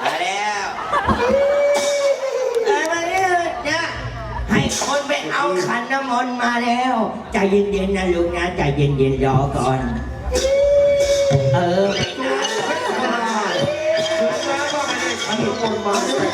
มาแล้วเอ้ยมาเนี่ยเนี่ยให้คนไปเอาขันน้ำมนต์มาแล้วใจเย็นๆนะลูกนะใจเย็นๆรอก่อน เออไม่นานหรอกถึง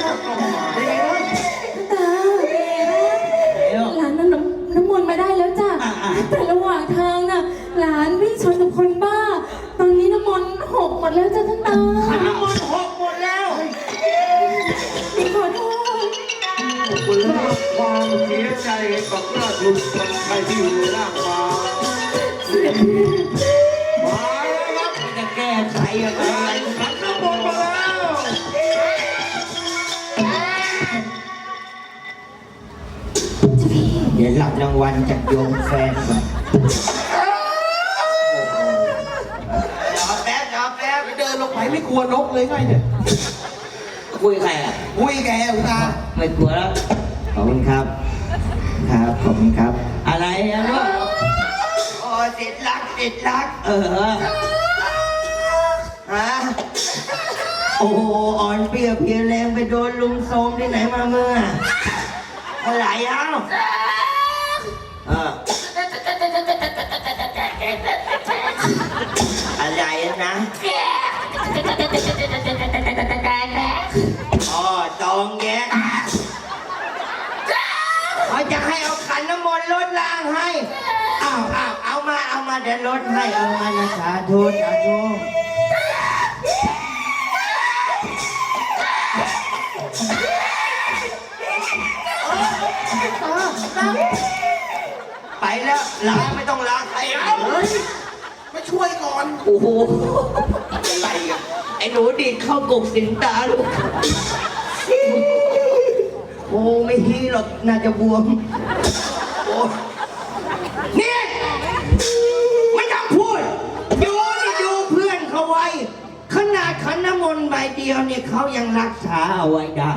คุณเลิกความเสียใจกับราชบุตรคนไทยที่อยู่ในร่างฟ้าเสด็จพี่มาแล้วครับจะแก้ไขอะไรขันน้ำมนต์มาแล้วเดี๋ยวรับรางวัลจากโยมแฟนก่อนรอแป๊บรอแป๊บเดินลงไปไม่กลัวนกเลยไงเนี่ย คุยใครอะคุยแกอุตาไม่กลัวแล้วขอบคุณครับ ครับขอบคุณครับ อะไรอะลูกโอ้ติดรักติดรัก เออฮะโอ้โหอ่อนเปรี้ยวเพลียแรงไปโดนลุมโทรมที่ไหนมาเมื่ออะไรเอ้าเอออะไรนะ อ๋อตองแยกเขาจะให้เอาขันน้ำมนต์ลดล้างให้อ้าวอ้าวเอามาเอามาเดี๋ยวลดให้เอามานะสาธุสาธุไปแล้วล้างไม่ต้องล้างใครเอาเฮ้ยมาช่วยก่อน โอ้โห ไอ้หนูดีดเข้ากกสินตาลูกโอ้ไม่ฮีหรอกน่าจะบวมโอ้นี่ไม่ต้องพูดดูนี่ดูเพื่อนเขาไว้ ขนาดขันน้ำมนต์ใบเดียวเนี่ยเขายังรักษาเอาไว้ได้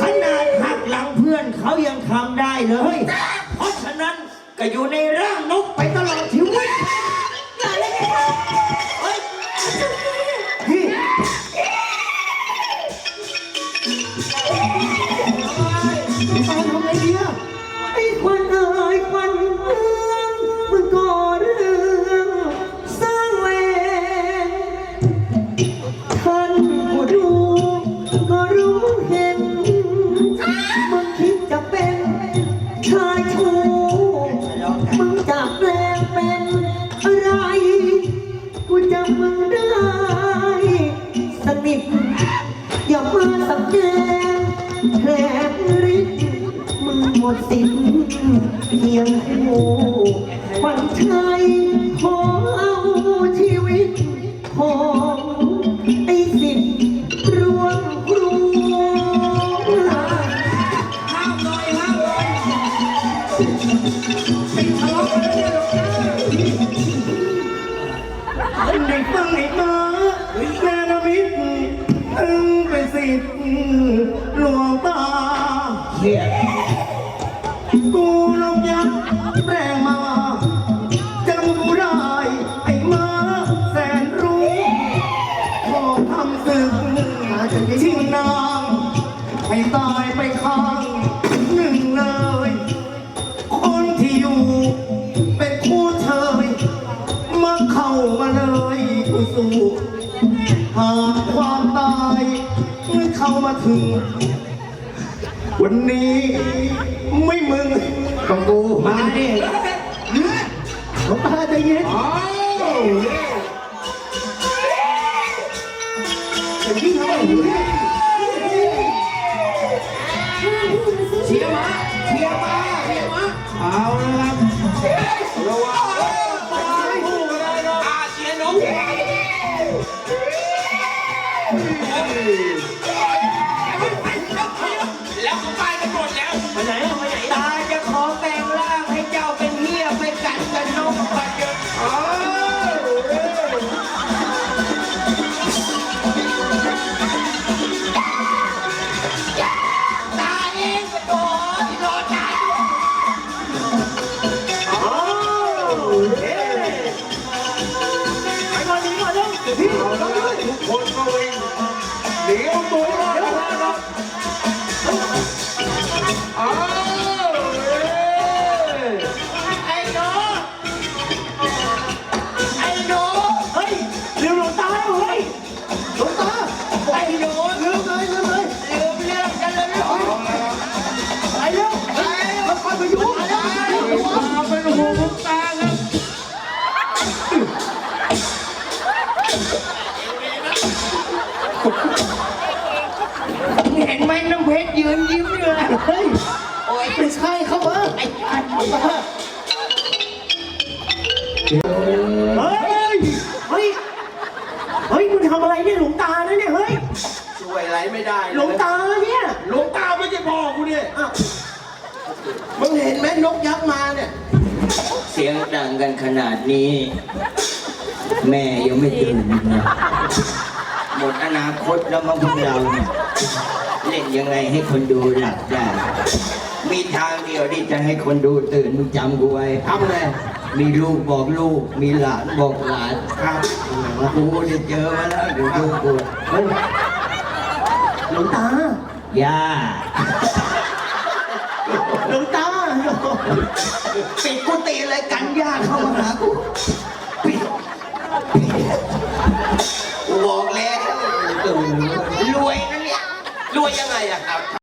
ขนาดหักหลังเพื่อนเขายังทำได้เลย เพราะฉะนั้นก็อยู่ในร่างนกไปตลอดชีวิต หมดสิทธิ์เพียงคู่ฝันชัยขอเอาชีวิตของไอ้สิทธิ์รวมครูห้ามหน่อยห้ามหน่อยไปทะเลาะกันแล้วเนี่ยเด็กฟังให้มาแม่นามิตรมึงเป็นสิทธิ์หลวงตา ตายไปข้างหนึ่งเลย คนที่อยู่เป็นคู่เชยมาเข้ามาเลยกูสู้หากความตายไม่เข้ามาถึง วันนี้ไม่มึงกับกูมาดิหลวงตาใจเย็นอ้าวจะยิ่งทำไม แล้วผมไปกันหมดแล้ว ไปไหนอะไปไหนตาจะขอแปลงร่างให้เจ้าเป็นเมียไปกัดกันนกกันเยอะเออตาเองก็โดนโดนตาด้วยโอ้เอ๊ะไปก่อนดีกว่าเร็วเดี๋ยวพี่ ทุกคนก็เว้ เห็นไหมน้ำเพชรยืนยิ้มอยู่เลยเฮ้ยโอ้ยไม่ใช่เขาเออไอ้ไอ้เฮ้ย เฮ้ย เฮ้ยมึงทำอะไรเนี่ยหลวงตานะเนี่ยเฮ้ย ช่วยอะไรไม่ได้หลวงตาเนี่ย หลวงตาไม่ใช่พ่อกูเนี่ยอ้าวมึงเห็นไหมนกยักษ์มาเนี่ย เสียงดังกันขนาดนี้ แม่ยังไม่ตื่นเลยหมดอนาคตแล้วมั้งพวกเราเนี่ย เล่นยังไงให้คนดูหลับได้ มีทางเดียวที่จะให้คนดูตื่นมึงจำกูไว้ทำไงมีลูกบอกลูก มีหลานบอกหลานครับกูจะเจอมาแล้วเดี๋ยวดูกูเฮ้ยหลวงตาย่าหลวงตาปิดกุฏิเลยกันย่าเข้า